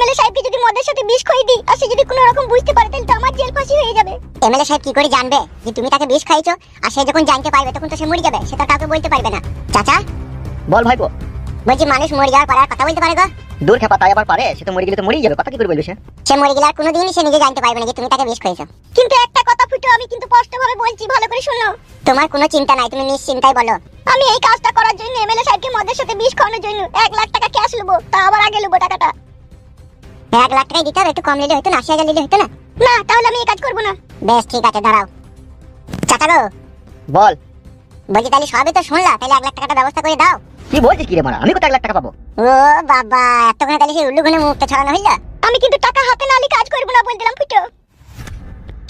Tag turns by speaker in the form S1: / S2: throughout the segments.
S1: MLA সাহেবকে যদি মদের সাথে বিষ খাইয়ে দিই আর সে যদি কোনো রকম বুঝতে পারে তাহলে তো আমার জেল ফাঁসি হয়ে যাবে। এমএলএ সাহেব কি করে জানবে যে তুমি তাকে বিষ খাইছো আর সে যখন জানতে পারবে তখন তো সে মরে যাবে সে তো কাউকে বলতে পারবে না। চাচা?
S2: বল ভাইপো
S1: বলছি মানুষ মরে যাওয়ার পরে আর কথা বলতে পারে গো।
S2: দূর খেপা তাই আবার পারে সে তো মরে গেলে তো মরেই যাবে কথা কি করে বলবে সে?
S1: সে মরে গেলে আর কোনোদিনই সে নিজে জানতে পারবে না যে তুমি তাকে বিষ খাইছো কিন্তু একটা কথা ফুটো আমি কিন্তু স্পষ্টভাবে বলছি ভালো করে শোনো। তোমার কোনো চিন্তা নাই তুমি নিশ্চিন্তায় বলো। আমি এই কাজটা করার জন্য এমএলএ সাহেবকে মদের সাথে বিষ খাওয়ানোর জন্য এক লাখ টাকা ক্যাশ নেব তা আবার আগে নেব টাকাটা। এক লাখ টাকাই দিতে হবে একটু কম নিলে হতো না আশি হাজার নিলে হতো না। না তাহলে আমি এই কাজ করব না। বেশ ঠিক আছে দাঁড়াও। চাচা গো
S2: বল।
S1: বলছি তাহলে সবই তো শুনলা তাহলে এক লাখ টাকাটা ব্যবস্থা করে দাও।
S2: কি বলছিস কি রে মারা? আমি কত এক লাখ টাকা পাবো?
S1: ও বাবা এতক্ষণে তাহলে সেই উল্লু গুনে মুখটা ছড়ানো হইলা। আমি কিন্তু টাকা হাতে নালি কাজ করব না বলে দিলাম ফুটো।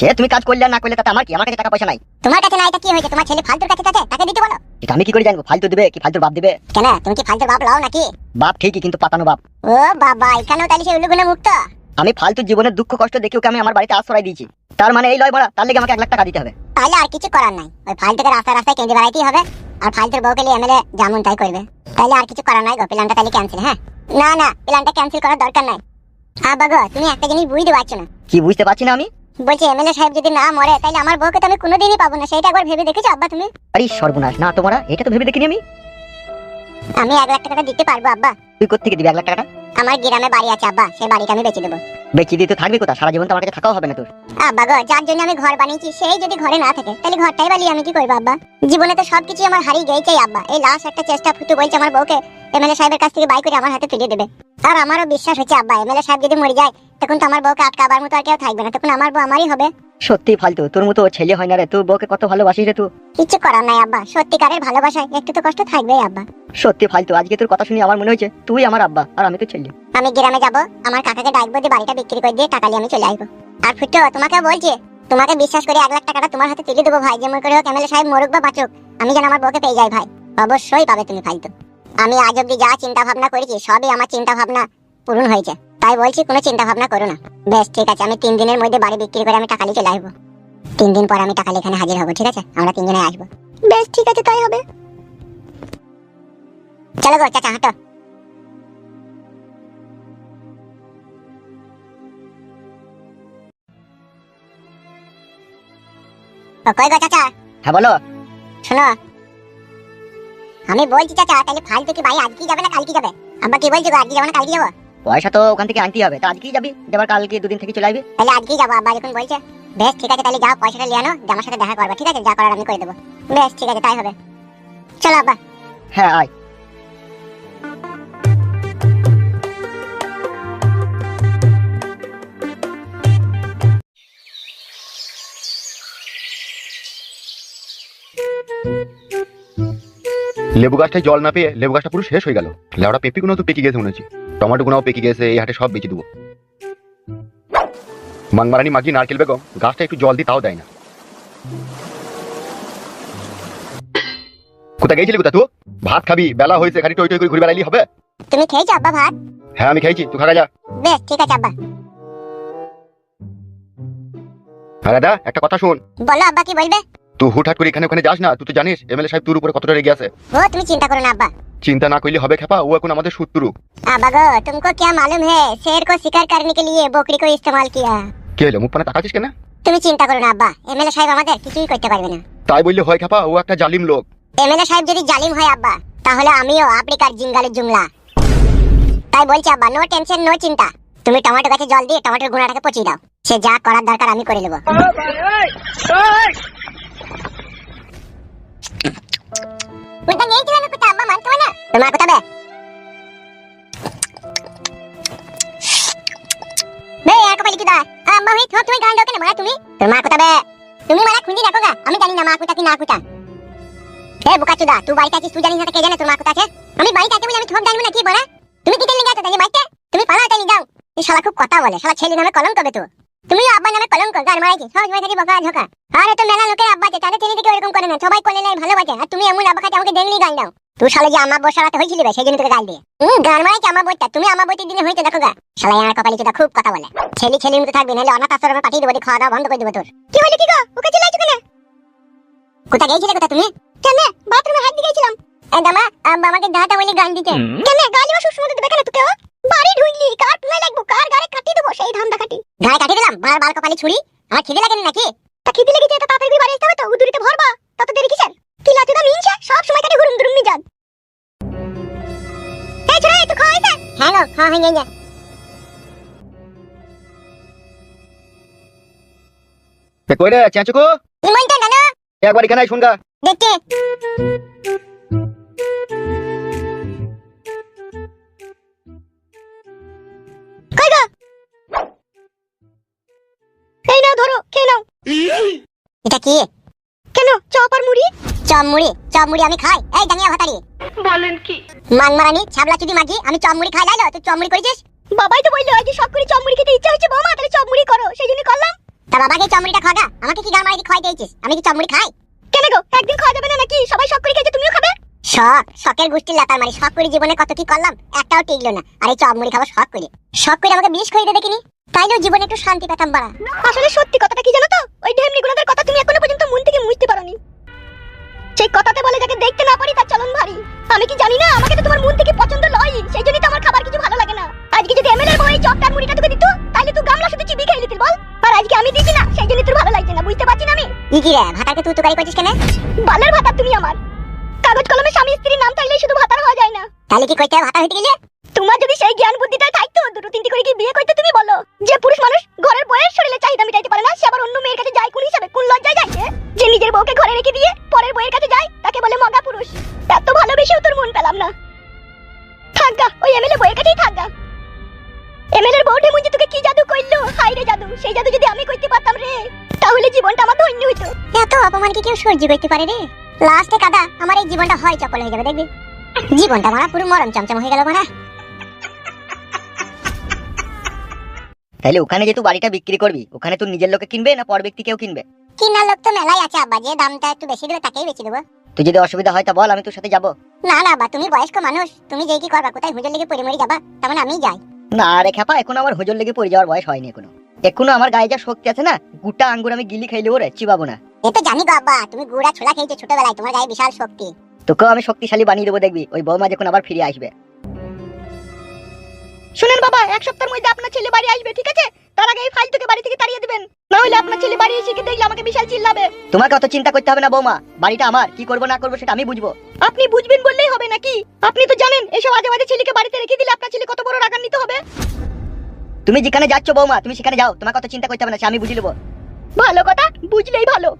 S2: সে তুমি কাজ করলে না করলে তাতে আমার কি? আমার কাছে টাকা পয়সা নাই।
S1: তোমার কাছে না এটা কি হয়েছে? তোমার ছেলে ফালতুর কাছে আছে তাকে দিতে বলো।
S2: এটা আমি কি করে জানব? ফালতু দিবে কি? ফালতুর বাপ দিবে?
S1: কেন? তুমি কি ফালতুর বাপ লও নাকি?
S2: বাপ ঠিকই কিন্তু পাতানো বাপ।
S1: ও বাবা এখানেও তাহলে মুক্ত?
S2: আমি ফালতু জীবনের দুঃখ কষ্ট দেখে ওকে আমি আমার বাড়িতে আশ্রয় দিয়েছি। তার মানে এই লয় বড়া তার লেগে আমাকে এক লাখ টাকা দিতে হবে।
S1: তাহলে আর কিছু করার নাই। ওই ফালতুকে রাস্তায় রাস্তায় কেঁদে বেড়াইতেই হবে। আর ফালতুর বউকে নিয়ে এমএলএ যেমন তাই করবে। তাহলে আর কিছু করার নাই গো প্ল্যানটা তাহলে ক্যান্সেল হ্যাঁ? না না প্ল্যানটা ক্যান্সেল করার দরকার নাই। আব্বা গো তুমি একটা জিনিস বুঝতে পারছ না।
S2: কি বুঝতে পারছি না আমি?
S1: বলছি এমএলএ সাহেব যদি না মরে তাহলে আমার বউকে তো আমি কোনোদিনই পাবো না। সেটা একবার ভেবে দেখেছ আব্বা তুমি?
S2: আরে সর্বনাশ। না তোমারা এটা তো ভেবে দেখিনি আমি।
S1: আমি এক লাখ টাকা দিতে পারব আব্বা।
S2: তুই কোথেকে দিবি এক লাখ টাকাটা?
S1: আমার গ্রামে বাড়ি আছে আব্বা। সেই বাড়িটা আমি বেচে দেবো।
S2: বেঁচে দিয়ে তো থাকবি কোথা সারা জীবন তো আমার কাছে থাকাও হবে না তোর।
S1: আব্বা গো যার জন্য আমি ঘর বানিয়েছি সেই যদি ঘরে না থাকে তাহলে ঘরটাই বানিয়ে আমি কি করব আব্বা? জীবনে তো সবকিছু আমার হারিয়ে গেছে আব্বা। এই লাস্ট একটা চেষ্টা ফুটু বলছে আমার বউকে। এমএলএ সাহেবের কাছ থেকে বাই করে আমার হাতে তুলে দেবে। আর আমারও বিশ্বাস হচ্ছে আব্বা। এমএলএ সাহেব যদি মরে যায় তখন তো আমার বউকে আটকাবার মতো আর কেউ থাকবে না। তখন আমার বউ আমারই হবে।
S2: সত্যি ফালতু তোর মতো ছেলে হয় না রে। তোর বউকে কত ভালোবাসিস রে তুই?
S1: কিচ্ছু করার নাই আব্বা। সত্যিকারের ভালোবাসায় একটু তো কষ্ট থাকবেই আব্বা।
S2: সত্যি ফালতু আজকে তোর কথা শুনে আমার মনে হয়েছে তুই আমার আব্বা আর আমি তো ছেলে।
S1: আমি গ্রামে যাব আমার কাকাকে ডাকবো দিয়ে বাড়িটা বিক্রি করে দিয়ে টাকা নিয়ে আমি চলে আসব। আর ফুটো তোমাকে বলছি তোমাকে বিশ্বাস করে এক লাখ টাকাটা তোমার হাতে তুলে দেবো ভাই। যেমন করে হোক এমএলএ সাহেব মরুক বা বাঁচুক আমি যেন আমার বউকে পেয়ে যাই ভাই। অবশ্যই পাবে তুমি ফালতু। আমি আজ অব্দি যা চিন্তা ভাবনা করেছি সবই আমার চিন্তা ভাবনা পূরণ হয়েছে। তাই বলছি কোনো চিন্তা ভাবনা করো না। বেশ ঠিক আছে আমি তিন দিনের মধ্যে বাড়ি বিক্রি করে আমি টাকা নিয়ে চলে আসব। তিন দিন পর আমি টাকা এখানে হাজির হব ঠিক আছে? আমরা তিনজনে আসব। বেশ ঠিক আছে তাই হবে। চলো গো চাচা হাঁটো। কই গো চাচা?
S2: হ্যাঁ বলো।
S1: শোনো আমি বলছি চাচা তাহলে ফালতু কি ভাই আজকে যাবে না কালকে যাবে? আব্বা কি বলছো আজকে যাব না কালকে যাব?
S2: পয়সা তো ওখান থেকে আনতে হবে তো আজকেই যাবি? এবার কালকে দুদিন থেকে চলে আসবি?
S1: তাহলে আজকেই যাব আব্বা যখন বলছে বেশ ঠিক আছে তাহলে যাও পয়সাটা নিয়ে আনো যে আমার সাথে দেখা করবে ঠিক আছে? যা করার আমি করে দেবো। বেশ ঠিক আছে তাই হবে। চলো আব্বা।
S2: হ্যাঁ আয়।
S3: লেবু গাছটায় জল না পেয়ে লেবু গাছটা পুরো শেষ হয়ে গেল। লেবড়া পেঁপি তো পেকে গেছে হচ্ছে। টমেটো গুনাও পেকে গেছে এই হাটে সব বেঁচে দেবো। মাংমারানি মাগি নারকেল বেগম গাছটা একটু জল দিয়ে তাও দেয় না। কোথা গেছিলি কোথা তুই? ভাত খাবি বেলা হয়েছে খালি টই টই করে ঘুরে বেড়াইলি হবে?
S1: তুমি খেয়েছো আব্বা ভাত?
S3: হ্যাঁ আমি খাইছি তুই খাগা যা।
S1: বেশ ঠিক আছে আব্বা।
S3: হ্যাঁ দাদা একটা কথা শোন।
S1: বলো আব্বা কি বলবে?
S3: তুই হুটহাট করে এখানে ওখানে যাস না তুই তো জানিস এমএলএ সাহেব তোর উপরে কতটা রেগে আছে
S1: ও তুমি চিন্তা করো না আব্বা
S3: চিন্তা না করলে হবে খেপা ও এখন আমাদের শত্রু
S1: अब्बा गो तुमको क्या मालूम है शेर को शिकार करने के लिए बकरी को इस्तेमाल किया
S3: কে হলো মুখ পানে তাকাচ্ছিস কেন
S1: তুমি চিন্তা করো না আব্বা এমএলএ সাহেব আমাদের কিছুই করতে পারবে না
S3: তাই বললে হয় খেপা ও একটা জালিম লোক
S1: এমএলএ সাহেব যদি জালিম হয় আব্বা তাহলে আমিও আফ্রিকার জিঙ্গালের জুমলা তাই বলছি আব্বা নো টেনশন নো চিন্তা তুমি টমেটো গাছে জল দিয়ে টমেটোর গুঁড়াটাকে পচিয়ে দাও সে যা করার দরকার আমি করে নেবো তুমি মারা খুঁজি রাখো গা আমি জানি না মা কোথা কি না কোথা হে বোকা চুদা তুই বাড়িতে আছিস তুই জানিস না কে জানে তোর মা আমি বাড়িতে আছি বলে আমি না কি বলা তুমি কি তেল গেছো তাই বাড়িতে তুমি পালা তাই যাও এই খুব কথা বলে শালা ছেলে নামে কলঙ্ক বে তো তুমি আব্বা নামে কলঙ্ক গান মারাইছি। সব সময় থাকি বকা ঝোকা। আরে তো মেলা লোকের আব্বা আছে তাদের ছেলে দিকে এরকম করে না। সবাই কোলে নাই ভালোবাসে আর তুমি এমন আব্বা খাতে আমাকে দেখলি গান দাও। তুই শালা যে আমার বসা রাতে হয়েছিল সেই জন্য তোকে গাল দিয়ে। হুম গান মারাইছি আমার বইটা। তুমি আমার বইতে দিনে হইতে দেখো গা। শালা ইয়ার কপালি চুদা খুব কথা বলে। ছেলে ছেলে মতো থাকবি নাহলে অনাথ আশ্রমে পাঠিয়ে দেবো খাওয়া দাওয়া বন্ধ করে দেবো তোর। কি হলো কি গো? ওকে চিল্লাইছো কেন? কোথা গিয়েছিলে কোথা তুমি? কেন বাথরুমে হাত দিয়ে গেছিলাম। এই দামা আব্বা আমাকে দাঁতা বলে গান দিতে। কেন গালি বা সুসমত দেবে কেন তোকে বাড়ি ঢুইলি কার পুলাই লাগবো? কার গারে কাটি দেবো সেই ধান্দা কাটি? গায়ে কাটি দিলাম বার বার কপালে ছুরি। আমার খিদে লাগেনি নাকি? তা খিদে লেগেছে তো তাড়াতাড়ি বাড়ি আসতে হবে তো? উদুরিতে ভরবা তত দেরি কিসের? কি লাচু দা মিনছে? সব সময় কাটি ঘুরুম দুরুম মিজান। এই ছরে তুই খাইছ হ্যাঁ গো হ্যাঁ হ্যাঁ হ্যাঁ
S3: তে কই রে চাচুকু
S1: ইমন তা না
S3: একবার এখানে শুনগা।
S1: দেখতে। এটা কি? কেন? চপ আর মুড়ি? চপ মুড়ি চপ মুড়ি আমি খাই। এই ডাঙ্গিয়া ভাতারি।
S4: বলেন কি?
S1: মান মারানি ছাবলা চুদি মাগি আমি চপ মুড়ি খাই লাইলো? তুই চপ মুড়ি করেছিস? বাবাই তো বলল আজ সব করে চপ মুড়ি খেতে ইচ্ছা হচ্ছে বৌমা তাহলে চপ মুড়ি করো। সেই জন্য করলাম। তা বাবাকে চপ মুড়িটা খাগা আমাকে কি গাল মারি খাই দিয়েছিস আমি কি চপ মুড়ি খাই? কেন গো? একদিন খাওয়া যাবে না নাকি? সবাই সব করে খেয়েছে তুমিও খাবে? শখ শখের গোষ্ঠীর লাতার মারি। শখ করে জীবনে কত কি করলাম? একটাও টিকলো না। আর এই চপ মুড়ি খাব শখ করে। শখ করে আমাকে বিষ খাইয়ে দেখিনি? তাইলেও জীবনে একটু শান্তি পেতাম বাড়া। আসলে সত্যি কথাটা কি জানো তো ওই ঢেমনি গুণাদের কথা তুমি এখনও পর্যন্ত মন থেকে মুছতে পারোনি। সেই কথাতে বলে যাকে দেখতে না পারি তার চলন ভারী। আমি কি জানি না আমাকে তো তোমার মন থেকে পছন্দ নয় সেই জন্যই তো আমার খাবার কিছু ভালো লাগে না। আজকে যদি এমএলএর বউ এই চপটার মুড়িটা তোকে দিত তাহলে তুই গামলা শুধু চিবি খেয়ে নিতিস বল। আর আজকে আমি দিছি না সেই জন্য তোর ভালো লাগছে না বুঝতে পারছি না আমি। কি রে ভাতাকে তুই তুকারি করছিস কেন? বালের ভাতা তুমি আমার। কাগজ কলমে স্বামী স্ত্রীর নাম থাকলে শুধু ভাতার হওয়া যায় না। তাহলে কি কইতে ভাতা হইতে গেলে? তোমার যদি সেই জ্ঞান বুদ্ধিটা থাকতো দুটো তিনটি করে কি বিয়ে করতে তুমি বলো? যে পুরুষ মানুষ ঘরের বউয়ের শরীরে চাহিদা মিটাইতে পারে না, সে আবার অন্য মেয়ের কাছে যায় কোন হিসাবে, কোন লজ্জায় যায় যে নিজের বউকে ঘরে রেখে দিয়ে পরের বউয়ের কাছে যায়, তাকে বলে মগা পুরুষ। এত ভালোবেসেও তোর মন পেলাম না। থাকগা ওই এমএলএ বউয়ের কাছেই থাকগা এমএলএর বউ ঢেমুন যে তোকে কি জাদু কইলো হাই রে জাদু, সেই জাদু যদি আমি করতে পারতাম রে, তাহলে জীবনটা আমার ধন্য হইতো। এত অপমান কি কেউ সহ্য করতে পারে রে? লাস্টে কাদা, আমার এই জীবনটা হয় চপল হয়ে যাবে, দেখবি? জীবনটা মারা পুরো মরণ চমচম হয়ে গেল মারা
S2: তাহলে ওখানে যে তুই বাড়িটা বিক্রি করবি ওখানে তুই নিজের লোকে কিনবে না পর ব্যক্তি কেউ কিনবে?
S1: কিনার লোক তো মেলাই আছে আব্বা। যে দামটা একটু বেশি দেবে তাকেই বেশি দেবো।
S2: তুই যদি অসুবিধা হয় তা বল আমি তোর সাথে যাব।
S1: না না বা তুমি বয়স্ক মানুষ। তুমি যেই কি করবা কোথায় হুজুর লেগে পড়ে মরে যাবা তেমন আমি যাই।
S2: না রে খেপা এখন আমার হোজর লেগে পড়ে যাওয়ার বয়স হয়নি এখনও। এখনও আমার গায়ে যা শক্তি আছে না গোটা আঙ্গুর আমি গিলি খাইলে ওরে চিবাবো না।
S1: এ তো জানি গো আব্বা তুমি গুড়া ছোলা খেয়েছো ছোটবেলায় তোমার গায়ে বিশাল শক্তি।
S2: তোকেও আমি শক্তিশালী বানিয়ে দেবো দেখবি ওই বৌমা যখন আবার ফিরে আসবে।
S4: শুনেন বাবা এক সপ্তাহের মধ্যে আপনার ছেলে বাড়ি আসবে ঠিক আছে? তার আগে এই ফাইল থেকে বাড়ি থেকে তাড়িয়ে দিবেন। না হলে আপনার ছেলে বাড়ি এসে কি দেখলে আমাকে বিশাল চিল্লাবে।
S2: তোমাকে অত চিন্তা করতে হবে না বৌমা। বাড়িটা আমার। কি করব না করব সেটা আমি বুঝব।
S4: আপনি বুঝবেন বললেই হবে নাকি? আপনি তো জানেন এসব আজে বাজে ছেলেকে বাড়িতে রেখে দিলে আপনার ছেলে কত বড় রাগান নিতে হবে।
S2: তুমি যেখানে যাচ্ছ বৌমা তুমি সেখানে যাও। তোমাকে অত চিন্তা করতে হবে না সে আমি বুঝে নেব।
S4: ভালো কথা বুঝলেই ভালো।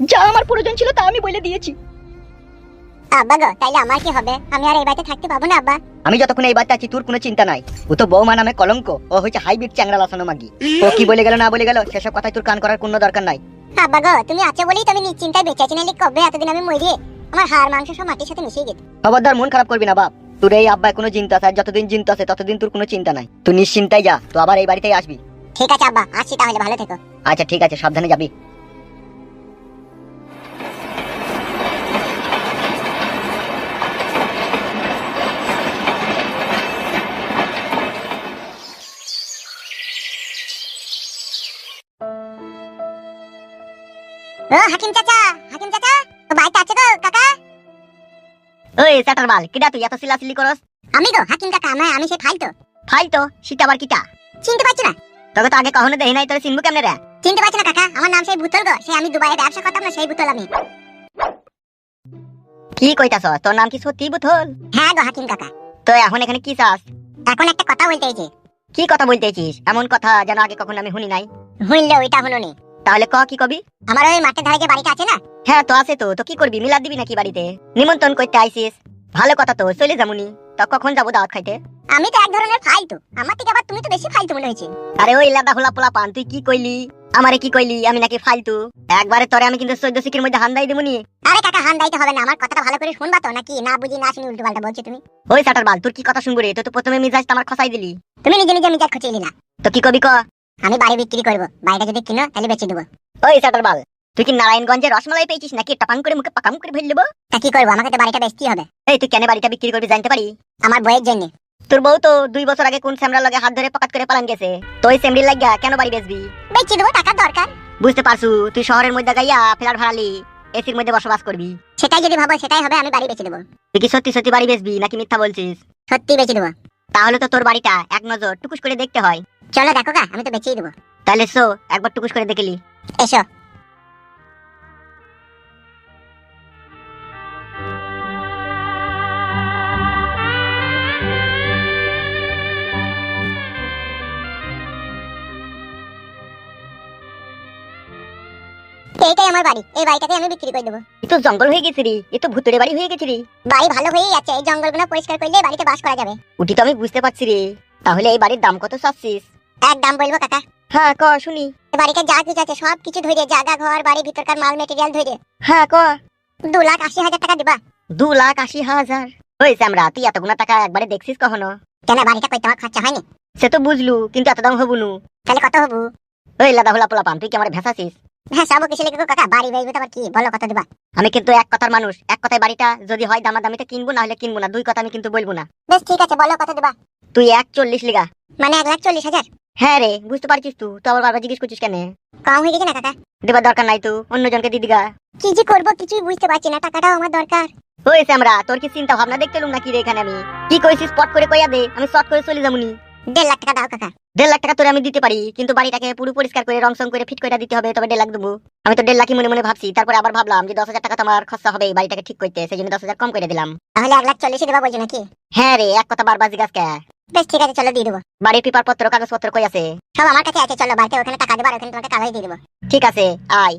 S4: যা আমার প্রয়োজন ছিল তা আমি বলে দিয়েছি।
S1: আব্বা গো তাইলে আমার কি হবে? আমি আর এই বাড়িতে থাকতে পাবো না আব্বা?
S2: আমি যতক্ষণ এই বাচ্চা আছি তোর কোনো চিন্তা নাই। ও তো বৌমা নামে কলঙ্ক ও হচ্ছে হাইব্রিড চ্যাংরা লাসানো মাগি। ও কি বলে গেল না বলে গেল সেসব কথায় তোর কান করার কোনো দরকার নাই।
S1: আব্বা গো তুমি আছো বলেই তো আমি নিশ্চিন্তায় বেঁচে আছি নাহলে কবে এতদিন আমি মরে? আমার হাড় মাংস সব মাটির সাথে মিশিয়ে যেত
S2: খবরদার মন খারাপ করবি না বাপ। তোর এই আব্বা কোনো চিন্তা আছে যতদিন চিন্তা আছে ততদিন তোর কোনো চিন্তা নাই। তুই নিশ্চিন্তায় যা তো আবার এই বাড়িতেই আসবি।
S1: ঠিক আছে আব্বা আসছি তাহলে ভালো থেকো।
S2: আচ্ছা ঠিক আছে সাবধানে যাবি। ওই কিডা তুই এত সিলাসিলি করস?
S1: আমি গো হাকিম কাকা আমি আমি সেই ফাইল তো
S2: ফাইল তো সেটা আবার কিটা?
S1: চিনতে পারছি না।
S2: তোকে তো আগে কখনো দেখি নাই তোর চিনবো কেমনে রে?
S1: চিনতে পারছি না কাকা আমার নাম সেই ভূতল গো সেই আমি দুবাইয়ে ব্যবসা করতাম না সেই ভূতল আমি।
S2: কি কইতাছ তোর নাম কি সত্যি বুথল
S1: হ্যাঁ গো হাকিম কাকা।
S2: তো এখন এখানে কি চাস?
S1: এখন একটা কথা বলতে
S2: কি কথা বলতেছিস এমন কথা যেন আগে কখনো আমি শুনি নাই।
S1: হইলে ওইটা হলো নি
S2: তাহলে ক কি কবি?
S1: আমার ওই মাঠের ধারে যে বাড়িটা আছে না?
S2: হ্যাঁ তো আছে তো। তো কি করবি? মিলাদ দিবি নাকি বাড়িতে? নিমন্ত্রণ করতে আইসিস। ভালো কথা তো চলে যামুনি। তো কখন যাব দাওয়াত খাইতে?
S1: আমি তো এক ধরনের ফালতু। আমার থেকে আবার তুমি তো বেশি ফালতু মনে হয়েছে।
S2: আরে ওই লাদা হোলা পোলা পান তুই কি কইলি? আমারে কি কইলি? আমি নাকি ফালতু। একবারে তোরে আমি কিন্তু চোদ্দ শিখের মধ্যে হান্দাই দেবনি
S1: আরে কাকা হান দাইতে হবে না। আমার কথাটা ভালো করে শুনবা তো নাকি? না বুঝি না শুনি উল্টো পাল্টা বলছো তুমি।
S2: ওই সাটার বাল তোর কি কথা শুনব রে? তো তো প্রথমে মিজাজ আমার খসাই দিলি।
S1: তুমি নিজে নিজে মিজাজ খুঁচিয়ে না
S2: তো কি কবি ক?
S1: আমি বাড়ি বিক্রি করব বাড়িটা যদি কিনো তাহলে বেচে দেবো।
S2: ওই সাটার বাল তুই কি নারায়ণগঞ্জে রসমালাই পেয়েছিস নাকি? টাপাং করে মুখে পাকাম করে ফেল দেবো
S1: তা কি করব? আমাকে তো বাড়িটা বেচতেই হবে।
S2: এই তুই কেন বাড়িটা বিক্রি করবি জানতে পারি?
S1: আমার বইয়ের জন্য।
S2: তোর বউ তো দুই বছর আগে কোন স্যামরা লগে হাত ধরে পকাত করে পালান গেছে? তো ওই স্যামরির লাগিয়া কেন বাড়ি বেচবি?
S1: বেচে দেবো টাকার দরকার।
S2: বুঝতে পারছু তুই শহরের মধ্যে গাইয়া ফ্ল্যাট ভাড়ালি এসির মধ্যে বসবাস করবি।
S1: সেটাই যদি ভাবো সেটাই হবে আমি বাড়ি বেচে দেবো।
S2: তুই কি সত্যি সত্যি বাড়ি বেচবি নাকি মিথ্যা বলছিস?
S1: সত্যি বেচে দেবো।
S2: তাহলে তো তোর বাড়িটা এক নজর টুকুস করে দেখতে হয়।
S1: চলো দেখো গা আমি তো বেচেই দেবো।
S2: তাহলে সো একবার টুকুস করে দেখলি
S1: এসো। এইটাই আমার বাড়ি এই বাড়িটাকে আমি বিক্রি করে দেবো।
S2: এ তো জঙ্গল হয়ে গেছে রে এ তো ভুতুরে বাড়ি হয়ে গেছে রে।
S1: বাড়ি ভালো হয়েই যাচ্ছে এই জঙ্গলগুলো পরিষ্কার করলে বাড়িতে বাস করা যাবে।
S2: ওটি তো আমি বুঝতে পারছি রে। তাহলে এই বাড়ির দাম কত চাচ্ছিস?
S1: এক দাম বলব কাকা।
S2: হ্যাঁ ক শুনি।
S1: বাড়িতে যা কিছু আছে সব কিছু ধরে জায়গা ঘর বাড়ি ভিতরকার মাল মেটেরিয়াল ধরে
S2: হ্যাঁ ক।
S1: দু লাখ আশি হাজার টাকা দিবা।
S2: দু লাখ আশি হাজার। ওই আমরা তুই এতগুলো টাকা একবারে দেখছিস কখনো?
S1: কেন বাড়িটা কই? তোমার খরচা হয়নি?
S2: সে তো বুঝলু কিন্তু এত দাম হবু নু
S1: তাহলে কত হব?
S2: ওই লাদা হোলা পোলা পান তুই কি আমার ভেসাছিস?
S1: হ্যাঁ সব কিছু লিখে কাকা বাড়ি বেচবে তারপর কি? বলো কত দিবা?
S2: আমি কিন্তু এক কথার মানুষ এক কথায় বাড়িটা যদি হয় দামা দামিতে কিনবো না হলে কিনবো না দুই কথা আমি কিন্তু বলব না।
S1: বেশ ঠিক আছে বলো কত দিবা?
S2: তুই এক চল্লিশ লিগা।
S1: মানে এক লাখ চল্লিশ হাজার?
S2: হ্যাঁ রে বুঝতে পারছিস তুই তো আবার বারবার জিজ্ঞেস করছিস কেন?
S1: কম হয়ে গেছে না কাকা?
S2: দেবার দরকার নাই তো অন্যজনকে দিদিগা
S1: কি যে করব কিছুই বুঝতে পারছি না টাকাটাও আমার দরকার।
S2: হয়েছে আমরা তোর কি চিন্তা ভাবনা দেখতে লুম নাকি রে এখানে আমি? কি কইছিস স্পট করে কইয়া দে আমি শর্ট করে চলে যাবনি
S1: দেড় লাখ টাকা দাও কাকা।
S2: দেড় লাখ টাকা তোরে আমি দিতে পারি কিন্তু বাড়িটাকে পুরো পরিষ্কার করে রং সং করে ফিট করে দিতে হবে তবে দেড় লাখ দেবো। আমি তো দেড় লাখই মনে মনে ভাবছি তারপরে আবার ভাবলাম যে দশ হাজার টাকা তো আমার খরচা হবে এই বাড়িটাকে ঠিক করতে সেই জন্য দশ হাজার কম করে দিলাম।
S1: তাহলে এক লাখ চল্লিশে দেবা বলছো নাকি?
S2: হ্যাঁ রে এক কথা বারবার জিজ্ঞাসা কে?
S1: বেশ ঠিক আছে চলো দিয়ে দেবো।
S2: বাড়ির পেপার পত্র কাগজপত্র কই আছে?
S1: সব আমার কাছে আছে চলো বাড়িতে ওখানে টাকা দেবো আর ওখানে তোমাকে কাগজ দিয়ে দেবো।
S2: ঠিক আছে আয়।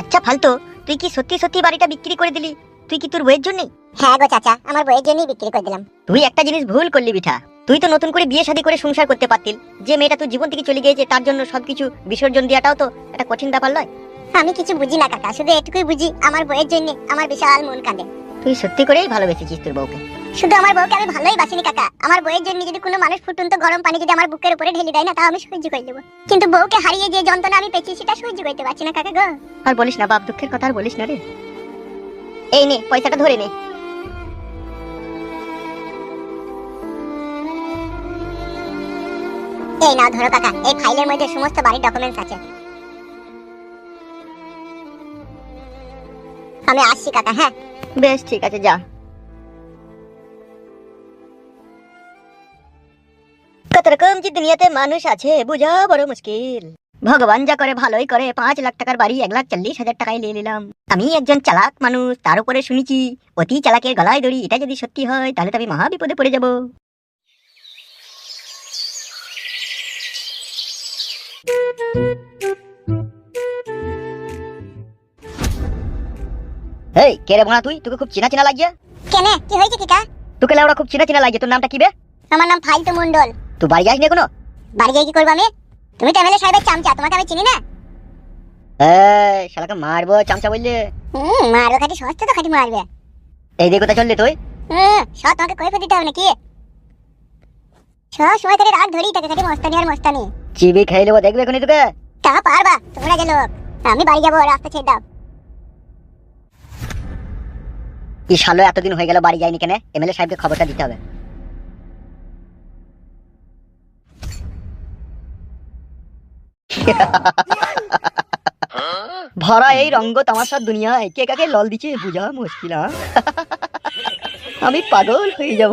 S2: আচ্ছা ফালতু তুই কি সত্যি সত্যি বাড়িটা বিক্রি করে দিলি? তুই কি তোর বইয়ের জন্য
S1: হ্যাঁ গো চাচা আমার বইয়ের জন্যই বিক্রি করে দিলাম।
S2: তুই একটা জিনিস ভুল করলি বিঠা তুই তো নতুন করে বিয়ে শাদী করে সংসার করতে পারতিল। যে মেয়েটা তোর জীবন থেকে চলে গিয়েছে তার জন্য সবকিছু বিসর্জন দেওয়াটাও তো একটা কঠিন ব্যাপার নয়
S1: আমি কিছু বুঝি না কাকা শুধু এটুকুই বুঝি আমার বইয়ের জন্য আমার বিশাল মন কাঁদে।
S2: তুই সত্যি করেই ভালোবেসেছিস তোর বউকে।
S1: শুধু আমার বউকে আমি ভালোই বাসিনি কাকা আমার বইয়ের জন্য যদি কোনো মানুষ ফুটন্ত গরম পানি যদি আমার বুকের উপরে ঢেলে দেয় না তাও আমি সহ্য করে দেবো। কিন্তু বউকে হারিয়ে যে যন্ত্রণা আমি পেয়েছি সেটা সহ্য করতে পারছি না কাকা গো।
S2: আর বলিস না বাপ দুঃখের কথা আর বলিস না রে। এই নে পয়সাটা ধরে নে।
S1: এই নাও ধরো কাকা, এই ফাইলের মধ্যে সমস্ত বাড়ির ডকুমেন্টস আছে। আমি আসছি কাকা হ্যাঁ।
S2: বেশ, ঠিক আছে, যা। কত রকম যে দুনিয়াতে মানুষ আছে, বোঝা বড় মুশকিল। ভগবান যা করে, ভালোই করে। পাঁচ লাখ টাকার বাড়ি, এক লাখ চল্লিশ হাজার টাকায় নিয়ে নিলাম। আমি একজন চালাক মানুষ, তার উপরে শুনেছি, অতি চালাকের গলায় দড়ি, এটা যদি সত্যি হয়, তাহলে তো আমি মহা বিপদে পড়ে যাব। এই কে রে বোনা তুই? তোকে খুব চিনা চিনা লাগিয়া?
S1: কেনে? কি হয়েছে কিকা?
S2: তোকে লাউড়া খুব চিনা চিনা লাগে তোর নামটা কি বে?
S1: আমার নাম ফালতু মন্ডল
S2: তুই বাড়ি যাস না কোনো
S1: বাড়ি গিয়ে কি করব আমি? তুমি তো এমএলএ সাহেবের চামচা তোমাকে আমি চিনি না?
S2: এই শালাকে মারবো চামচা বললে।
S1: হুম মারবে খাটি সস্তা তো খাটি মারবে।
S2: এই দিকে কোথায় চললি তুই?
S1: হুম সব তোমাকে কইফে দিতে হবে নাকি? সব সময় করে রাগ ধরেই থাকে খাটি মস্তানি আর মস্তানি।
S2: চিবি খেয়ে নেব দেখবে এখনই তোকে?
S1: তা পারবা তোমরা যে লোক আমি বাড়ি যাব রাস্তা ছেড়ে দাও।
S2: এই শালো এতদিন হয়ে গেল বাড়ি যায়নি কেন? এমএলএ সাহেবকে খবরটা দিতে হবে। ভরা এই রঙ্গ তামাশার দুনিয়ায় কে কাকে লল দিচ্ছে বুঝা মুশকিল? আমি পাগল হয়ে যাব।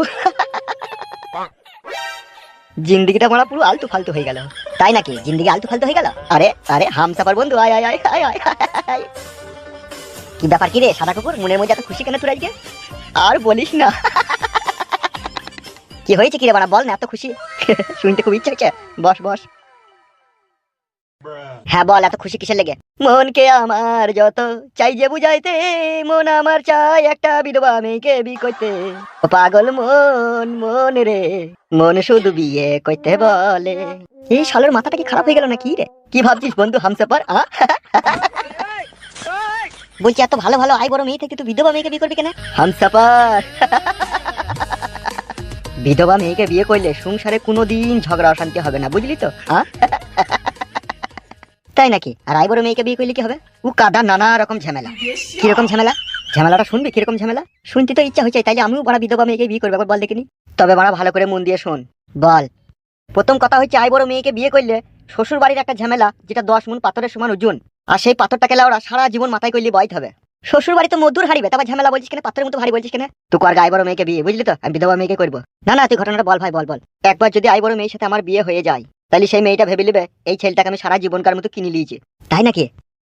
S2: জিন্দিগিটা মারা পুরো আলতু ফালতু হয়ে গেল। তাই নাকি? জিন্দিগি আলতু ফালতু হয়ে গেল? আরে আরে হামসাফার বন্ধু আয় আয় আয় আয় আয় আয়। কি ব্যাপার কি রে, সাদা কুকুর? মনের মধ্যে এত খুশি কেন তোর আজকে? আর বলিস না। কি হয়েছে কি রে বাড়া? বল না, এত খুশি। শুনতে খুব ইচ্ছে হচ্ছে। বস বস। হ্যাঁ বল এত খুশি কিসের লেগে? মনকে আমার যত চাই যে বুঝাইতে মন আমার চাই একটা বিধবা মেয়েকে বি করতে। ও পাগল মন মন রে মন শুধু বিয়ে করতে বলে। এই শালের মাথাটা কি খারাপ হয়ে গেল না কি রে? কি ভাবছিস বন্ধু হামসাপার আ? বলছি এত ভালো ভালো আই বড় মেয়ে থেকে তুই বিধবা মেয়েকে বিয়ে করবি কেন? হামসাপার বিধবা মেয়েকে বিয়ে করলে সংসারে কোনোদিন ঝগড়া অশান্তি হবে না বুঝলি তো হ্যাঁ তাই নাকি? আর আই বড় মেয়েকে বিয়ে করলে কি হবে? ও কাদা নানা রকম ঝামেলা। কীরকম ঝামেলা? ঝামেলাটা শুনবি? কীরকম ঝামেলা? শুনতে তো ইচ্ছা হয়েছে, তাইলে আমিও বড় বিধবা মেয়েকে বিয়ে করব বল দেখিনি তবে বড় ভালো করে মন দিয়ে শোন, বল। প্রথম কথা হচ্ছে আই বড় মেয়েকে বিয়ে করলে শ্বশুর বাড়ির একটা ঝামেলা, যেটা দশ মন পাথরের সমান ওজন। আর সেই পাথরটাকে ওরা সারা জীবন মাথায় করলে বয়তে হবে। শ্বশুর বাড়ি তো মধুর হারিবে তারপর ঝামেলা বলছিস কেন? পাথরের মতো ভারী বলছিস কেন? তুই কর গায়ে বড় মেয়েকে বিয়ে, বুঝলি তো? আমি বিধবা মেয়েকে করব। না না, তুই ঘটনাটা বল ভাই, বল বল। একবার যদি আই বড় মেয়ের সাথে আমার বিয়ে হয়ে যায় তাহলে সেই মেয়েটা ভেবে নেবে, এই ছেলেটাকে আমি সারা জীবনকার মতো কিনে নিয়েছি। তাই নাকি?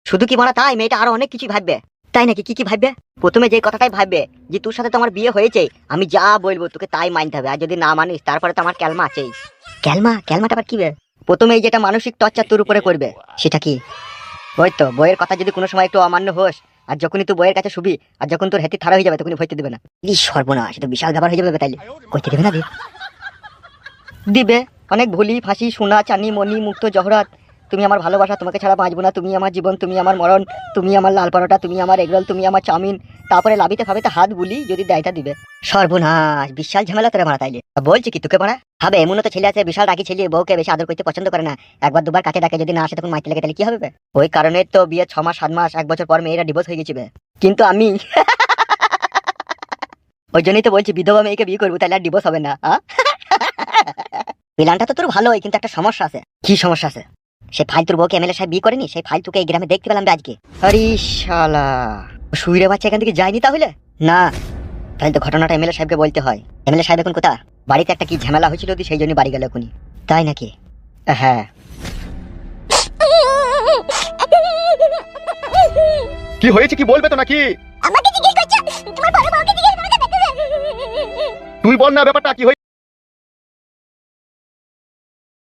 S2: শুধু কি বলা তাই? মেয়েটা আরও অনেক কিছু ভাববে। তাই নাকি? কি কি ভাববে? প্রথমে যে কথাটাই ভাববে, যে তোর সাথে তো আমার বিয়ে হয়েছে, আমি যা বলব তোকে তাই মানতে হবে। আর যদি না মানিস, তারপরে তো আমার ক্যালমা আছেই। ক্যালমা? ক্যালমাটা আবার কি? প্রথমে এই যেটা মানসিক টর্চার তোর উপরে করবে, সেটা কি? ওই তো, বইয়ের কথা যদি কোনো সময় একটু অমান্য হোস, আর যখনই তুই বইয়ের কাছে শুবি, আর যখন তোর হেতি থারা হয়ে যাবে, তখনই ভইতে দিবে না। সর্বনাশ এটা বিশাল ব্যাপার হয়ে যাবে তাইলে। কইতে দেবে না দিবে। অনেক ভুলি, ফাঁসি, সোনা, চানি মণি মুক্ত, জহরাত। তুমি আমার ভালোবাসা, তোমাকে ছাড়া বাঁচবো না। তুমি আমার জীবন, তুমি আমার মরণ, তুমি আমার লাল পরোটা, তুমি আমার এগরোল, তুমি আমার চাউমিন। তারপরে লাভিতে তো হাত বুলি যদি দেয়টা দিবে। সর্বনাশ, বিশাল ঝামেলা তোরা মারা তাইলে বলছি কি, তোকে মারা? হবে এমন তো ছেলে আছে, বিশাল রাগি ছেলে, বউকে বেশি আদর করতে পছন্দ করে না। একবার দুবার কাছে ডাকে যদি না আসে, তখন মাইতে লাগে তাহলে কি হবে ওই কারণে তো বিয়ে ছ মাস, সাত মাস, এক বছর পর মেয়েরা ডিভোর্স হয়ে গেছিবে কিন্তু আমি ওই জন্যই তো বলছি, বিধবা মেয়েকে বিয়ে করব, তাহলে আর ডিভোর্স হবে না প্ল্যানটা তো তোর ভালোই কিন্তু একটা সমস্যা আছে। কি সমস্যা আছে? সে ফাইল তোর বউকে এমএলএ সাহেব বিয়ে করেনি? সেই ফাইল তোকে এই গ্রামে দেখতে পেলাম আজকে। আরে শালা শুইরে বাচ্চা এখান থেকে যায়নি তাহলে? না তাহলে তো ঘটনাটা এমএলএ সাহেবকে বলতে হয়। এমএলএ সাহেব এখন কোথা বাড়িতে একটা কি ঝামেলা হয়েছিল ওদের, সেই জন্য বাড়ি গেল এখনই। তাই নাকি? হ্যাঁ।
S3: কি হয়েছে? কি বলবে তো নাকি?
S1: আমাকে জিজ্ঞেস করছ? তোমার বড় বউকে জিজ্ঞেস করো
S3: তুই বল না ব্যাপারটা কি হয়েছে?